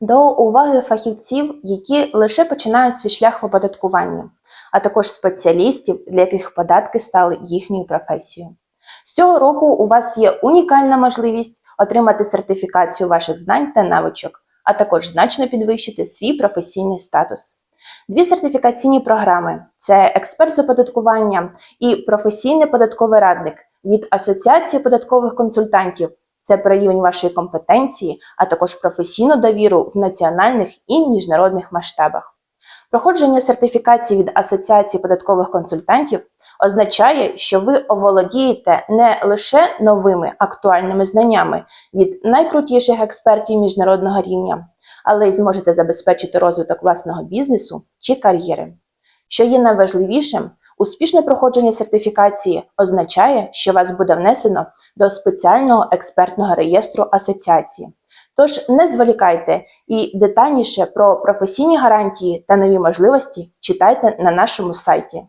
до уваги фахівців, які лише починають свій шлях в оподаткуванні, а також спеціалістів, для яких податки стали їхньою професією. З цього року у вас є унікальна можливість отримати сертифікацію ваших знань та навичок, а також значно підвищити свій професійний статус. Дві сертифікаційні програми це експерт з оподаткування і професійний податковий радник від Асоціації податкових консультантів. Це про рівень вашої компетенції, а також професійну довіру в національних і міжнародних масштабах. Проходження сертифікації від Асоціації податкових консультантів означає, що ви оволодієте не лише новими актуальними знаннями від найкрутіших експертів міжнародного рівня, але й зможете забезпечити розвиток власного бізнесу чи кар'єри. Що є найважливішим, успішне проходження сертифікації означає, що вас буде внесено до спеціального експертного реєстру асоціації. Тож не зволікайте і детальніше про професійні гарантії та нові можливості читайте на нашому сайті.